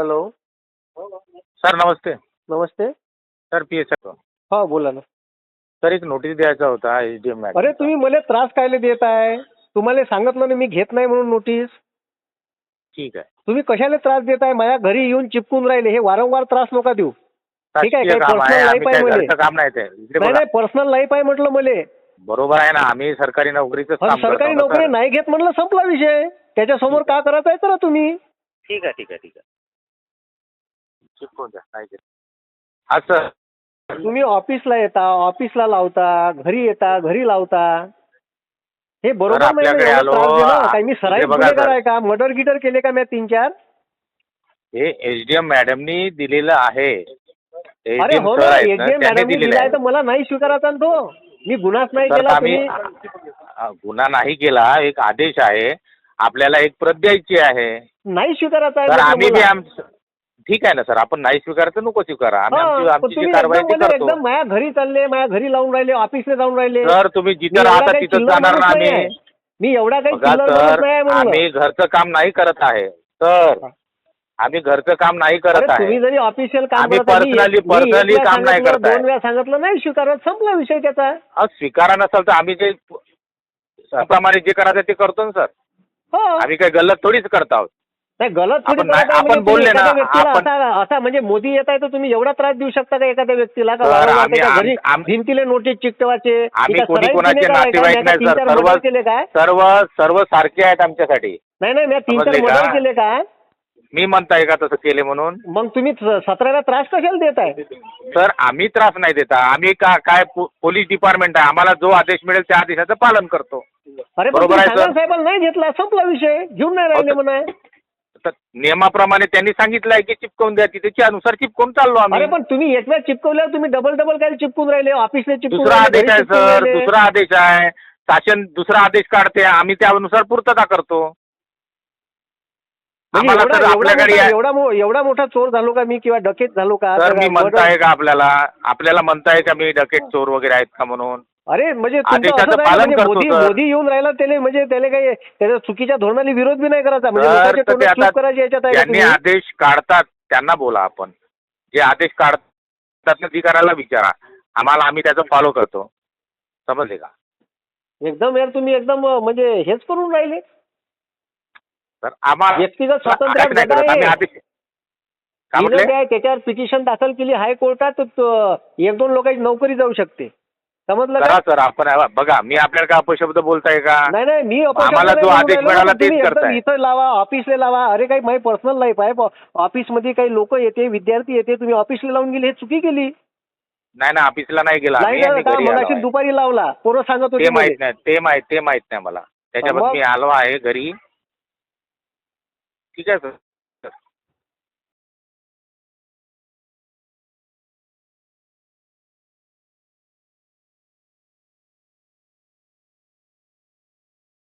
Hello. Sir नमस्ते. नमस्ते. Sir P S हा बोला ना. सर एक नोटीस द्यायचा होता एच डी एम अरे तुम्ही मला त्रास कायले देत आहे? तुम्हाला सांगितलं ना मी घेत नाही म्हणून नोटीस. ठीक आहे. तुम्ही कशाला त्रास देत आहे? माझ्या घरी येऊन चिपकून राहिले हे वारंवार त्रास नका देऊ. ठीक आहे, काही काम personal आहे. घरचं काम नाही ते. नाही. नाही पर्सनल लाईफ आहे म्हटलं मले. बरोबर आहे ना आम्ही सरकारी नोकरीचं सरकारी नोकरी. नाही घेत म्हटलं संपला विषय. त्याच्यासमोर का करायचं आहे करा तुम्ही? ठीक आहे ठीक आहे ठीक आहे. चिपकून द्या नाही. हा सर तुम्ही ऑफिसला येता ऑफिसला लावता घरी येता घरी लावता. हे बरोबर नाही ना, आपल्याकडे एवढा आलो, त्रास देणं. काय मी बघा गुन्हेगार सर. आहे का? मर्डर गिटर केले का मी तीन चार हे एच डी एम मॅडमनी दिलेलं आहे. अरे एचडीएम हो सर ना आहेत ना, एचडीएम त्यांनी मॅडमनी दिलेलं दिलाय आहे तर मला नाही स्वीकारायचा ना तो. मी गुन्हाच नाही सर, केला आम्ही तुम्ही अ, गुन्हा नाही केला एक आदेश आहे. आपल्याला एक प्रत द्यायची आहे. नाही स्वीकारायचा आहे तर म्हटलं आम्ही बी मला. आम ठीक आहे ना सर. आपण नाही स्वीकारायचं नको स्वीकारा. आम्ही हा, आमची पण आमची जी तुम्ही कारवाई एकदम ती करतो. एकदम माझ्या घरी चालले माझ्या घरी लावून राहिले ऑफिसला जाऊन राहिले. सर तुम्ही मी जिथं एवढा राहता काही तिथं चिल्लर जाणार ना नाही आम्ही. आहे. मी एवढा काही बघा चिल्लर माणूस सर नाही आहे आम्ही घरचं काम नाही करत आहे. तर आम्ही घरचं काम नाही अरे करत आहे. तुम्ही जरी ऑफिशियल काम आम्ही करत आहे, मी personally- एक- मी एक personally वेळा काम नाही सांगितलं, करत आहे. दोन वेळा सांगितलं नाही स्वीकारत संपला विषय त्याचा. अहो, स्वीकारा नसाल तर आम्ही जे त्याप्रमाणे जे करायचं ते करतो ना सर. हो. आम्ही काही गल्लत थोडीच करत आहोत. नाही गलत थोडी आपण आहे म्हणजे आपण बोलले तुम्ही ना, एखाद्या व्यक्तीला आपण- असा असा म्हणजे मोदी येत आहे तर तुम्ही एवढा त्रास देऊ शकता का एखाद्या व्यक्तीला? का सर, वारंवार आम्ही- त्याच्या घरी आम- आम- भिंतीला नोटीस चिकटवायचे? आम्ही एका कोणी सराईत कोणाचे? नातेवाईक नाही तीन सर चार सर्व मर्डर केले काय? सर्व सर्व सारखे आहेत आमच्यासाठी. नाही नाही मी तीन चार समजले मर्डर? केले काय मी म्हणताय का तसं केले म्हणून? मग तुम्ही स- सतराला त्रास कशाला देत आहे सर आम्ही त्रास नाही देता. आम्ही का काय पो- पोलीस डिपार्टमेंट आहे. आम्हाला जो आदेश मिळेल त्या आदेशाचं पालन करतो. अरे पण बरोबर तुम्ही आहे, सर. नाही घेतला संपला विषय. घेऊन नाही राहिले अहो, म्हणा तर नियमाप्रमाणे त्यांनी सांगितलंय की चिपकवून द्या तिथे. त्यानुसार चिपकवून चाललो अरे आम्ही पण तुम्ही एक वेळ चिपकवल्यावर तुम्ही डबल डबल काय चिपकून राहिले? ऑफिसला चिपकून दुसरा राहिले, आदेश घरी आहे चिपकून सर राहिले. दुसरा आदेश आहे. शासन दुसरा आदेश काढते. आम्ही त्यानुसार पूर्तता करतो. म्हणजे आम्हाला एवढा तर एवढा आपल्याकडे मोठा- या- एवढा मो- एवढा मोठा चोर झालो का मी किंवा डकेत झालो का? तर मी म्हणताय का आपल्याला? आपल्याला म्हणताय का मी डकेट चोर वगैरे आहेत का म्हणून? अरे म्हणजे म्हणजे मोदी. मोदी येऊन राहिला त्याला म्हणजे त्याला काही त्याच्या चुकीच्या धोरणाला विरोध बी नाही करायचा. म्हणजे याच्यात? आदेश काढतात त्यांना बोला आपण. जे आदेश काढतात करायला विचारा. आम्हाला आम्ही त्याचं फॉलो करतो. समजले का? एकदम यार तुम्ही एकदम म्हणजे हेच करून राहिले. तर आम्हाला व्यक्तिगत आहे. त्याच्यावर पिटिशन दाखल केली हायकोर्टात एक दोन लोकांची नोकरी जाऊ शकते. समजलं करा का सर आपण बघा मी आपल्याला काय अपशब्द बोलताय का? नाही नाही मी अपशब्द आम्हाला नाही जो बोलून आदेश राहिलो, मिळाला तुम्ही एकदम करताय. इथं लावा ऑफिसला लावा. अरे काही माझी पर्सनल लाईफ आहे. ऑफिसमध्ये काही लोक येते विद्यार्थी येते तुम्ही ऑफिसला लावून गेले हे चुकी केली? नाही ना ऑफिसला नाही गेला. आम्ही, नाही आम्ही का? घरी आलो मगाशी आहे. दुपारी लावला. पोरं सांगत ते होते माहीत. नाही ते माहीत ते माहीत नाही मला. त्याच्याबद्दल मग? मी आलो आहे घरी. ठीक आहे सर.